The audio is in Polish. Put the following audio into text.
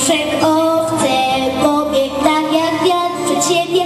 wszechowce, pobieg tak jak wiatr przed siebie,